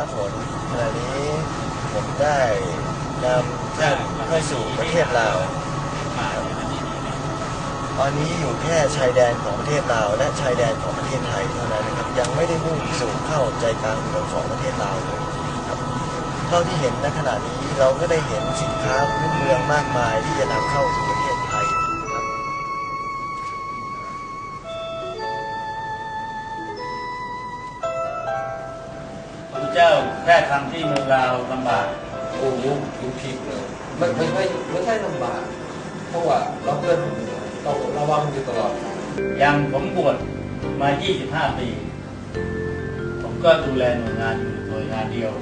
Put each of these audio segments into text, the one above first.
ครับผมขณะนี้ผมได้นำท่านเข้าสู่ประเทศลาว ตอนนี้อยู่แค่ชายแดนของประเทศลาวและชายแดนของประเทศไทยเท่านั้นนะครับ ยังไม่ได้มุ่งสู่เข้าใจกลางเมืองของประเทศลาวเลยครับเท่าที่เห็นณขณะนี้เราก็ได้เห็นสินค้าพื้นเมืองมากมายที่จะนำเข้าสู่ประเทศ เจ้าแค่ทำที่เมืองลาวลำบากโอ้ยุคยุคพีคเลยไม่ไม่ไม่ไม่ใช่ลำบากเพราะว่าเราเพื่อนต้องระวังอยู่ตลอดอย่างผมบวชมา 25 ปี ผมก็ดูแลหน่วยงานอยู่หน่วยงานเดียว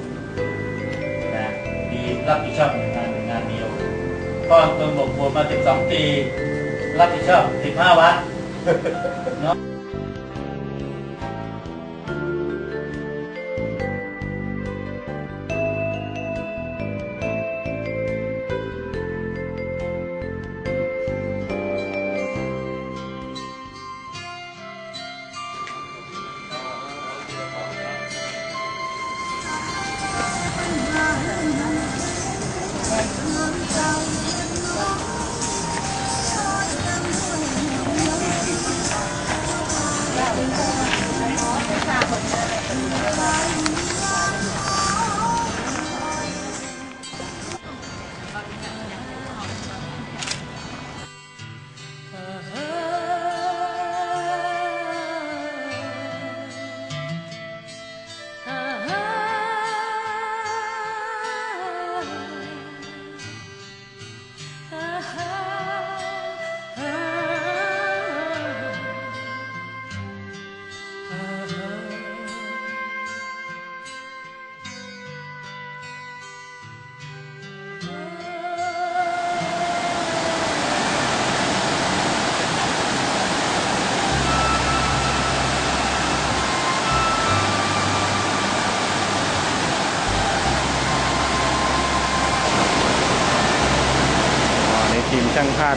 นะมีรับผิดชอบหน่วยงานหน่วยงานเดียวพ่อเมืองบกบวชมา 12 ปี รับผิดชอบ 15 วัดเนาะ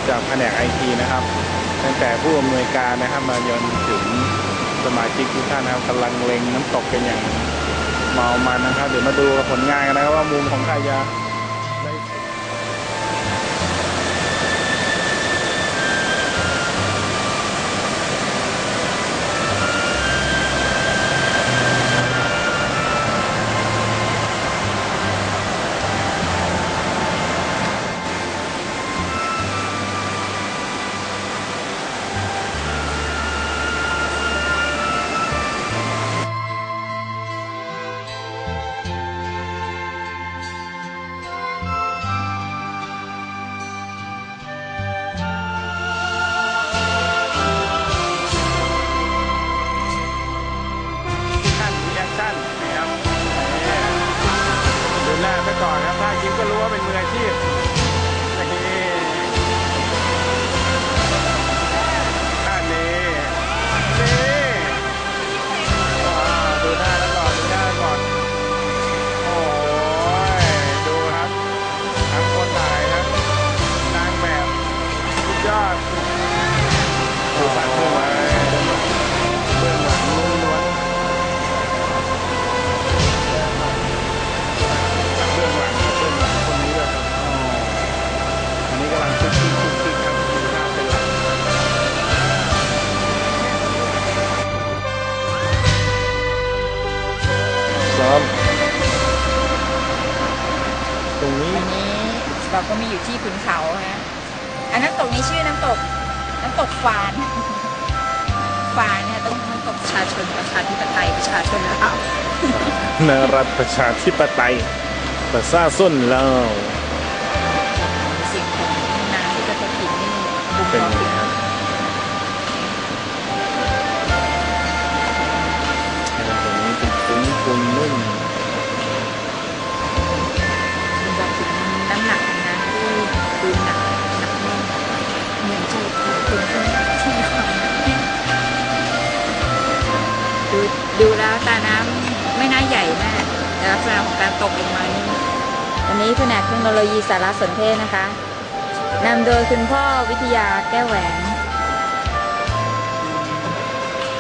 ช่างภาพจากแผนกไอทีนะครับ ตั้งแต่ผู้อำนวยการนะครับมายนถึงสมาชิกทุกท่านนะครับกำลังเล็งน้ำตกกันอย่างเมามันนะครับ เดี๋ยวมาดูผลงานกันนะครับว่ามุมของใครจะ เราก็มีอยู่ที่ขุนเขาฮะอันน้ำตกนี้ชื่อน้ำตก น้ำตกฟานฟานเนี่ยต้องน้ำตกประชาชนประชาธิปไตยประชาชนลาวนรัฐประชาธิปไตยประชาส้นเราวสิ่งของน้ำที่จะถินนี่บุกเป็นรอ แต่ลักษณะของการตกลงมานี่วันนี้แผนกเทคโนโลยีสารสนเทศนะคะนำโดยคุณพ่อวิทยาแก้วแหวน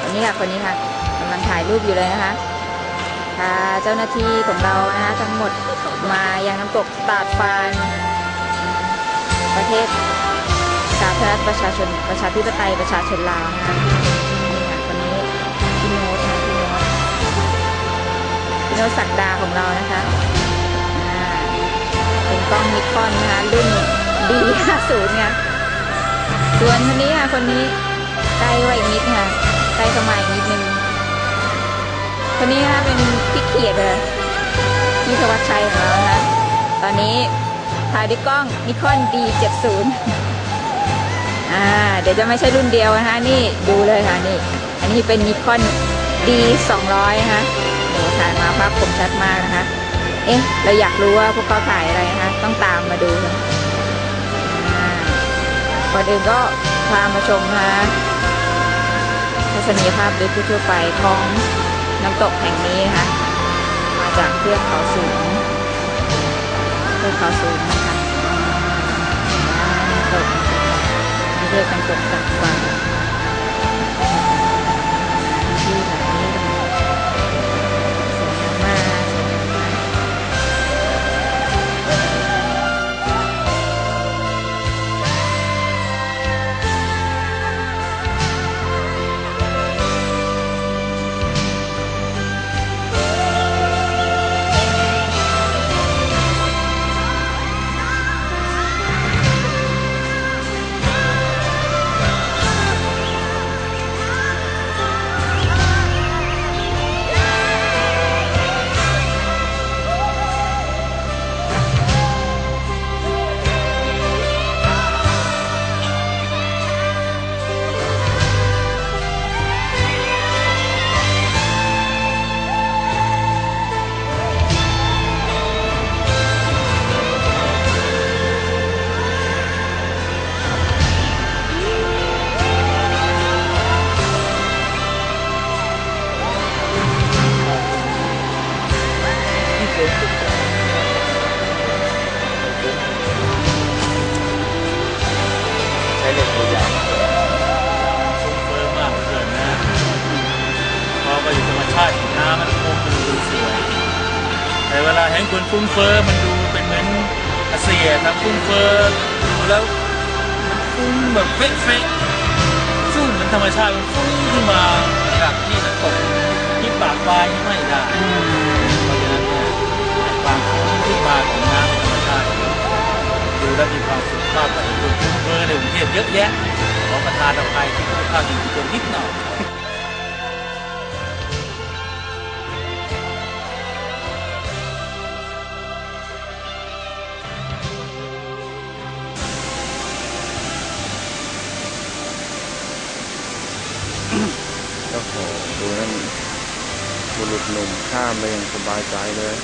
คนนี้ค่ะคนนี้ค่ะกำลังถ่ายรูปอยู่เลยนะคะพาเจ้าหน้าที่ของเรานะคะทั้งหมดมายังน้ำตกตาดฟานประเทศสาธารณรัฐประชาชนประชาธิปไตยประชาชนลาวนะคะ โน้ตศักดาของเรานะคะอ่าเป็นกล้องนิคอนนะคะรุ่น D50 เนี่ยส่วนคนนี้ค่ะ คนนี้ใกล้ไว้อีกนิดค่ะใกล้เข้ามาอีกนิดนึงคนนี้นะคะเป็นพี่เขียดเลยพี่ธวัชชัยของเรานะคะตอนนี้ถ่ายด้วยกล้องนิคอน D70 อ่าเดี๋ยวจะไม่ใช่รุ่นเดียวนะคะนี่ดูเลยค่ะนี่ อันนี้เป็นนิคอน D200 นะคะ ถ่ายมาภาพคมชัดมากนะคะ เอ๊ะ เราอยากรู้ว่าพวกเขาถ่ายอะไรนะคะ ต้องตามมาดูค่ะก่อนอื่นก็พามาชมนะทัศนียภาพโดยทั่วไปของน้ำตกแห่งนี้นะคะ มาจากเทือกเขาสูงเทือกเขาสูงนะคะน้ำตกที่เรียกกันตกจากฟังาติน้ำมันคงดูสวย แต่เวลาเห็นคนฟุ้งเฟ้อมันดูเป็นเหมือนอาเซียทำฟุ้งเฟ้อดูแล้วมันฟุ้งแบบเฟ้ะๆสู้เหมือนธรรมชาติมันฟุ้งขึ้นมาจากที่น้ำตกที่ปากปลายไม่ได้เพราะฉะนั้นความฟุ้งขึ้นมาของน้ำธรรมชาติดูแล้วมีความสุขมากกว่าคนฟุ้งเฟ้อในกรุงเทพเยอะแยะขอประทานอภัยที่พูดพลาดพิงถึงคนนิดหน่อย ดูนั่นบุรุษหนุ่มข้ามไปอย่างสบายใจเลย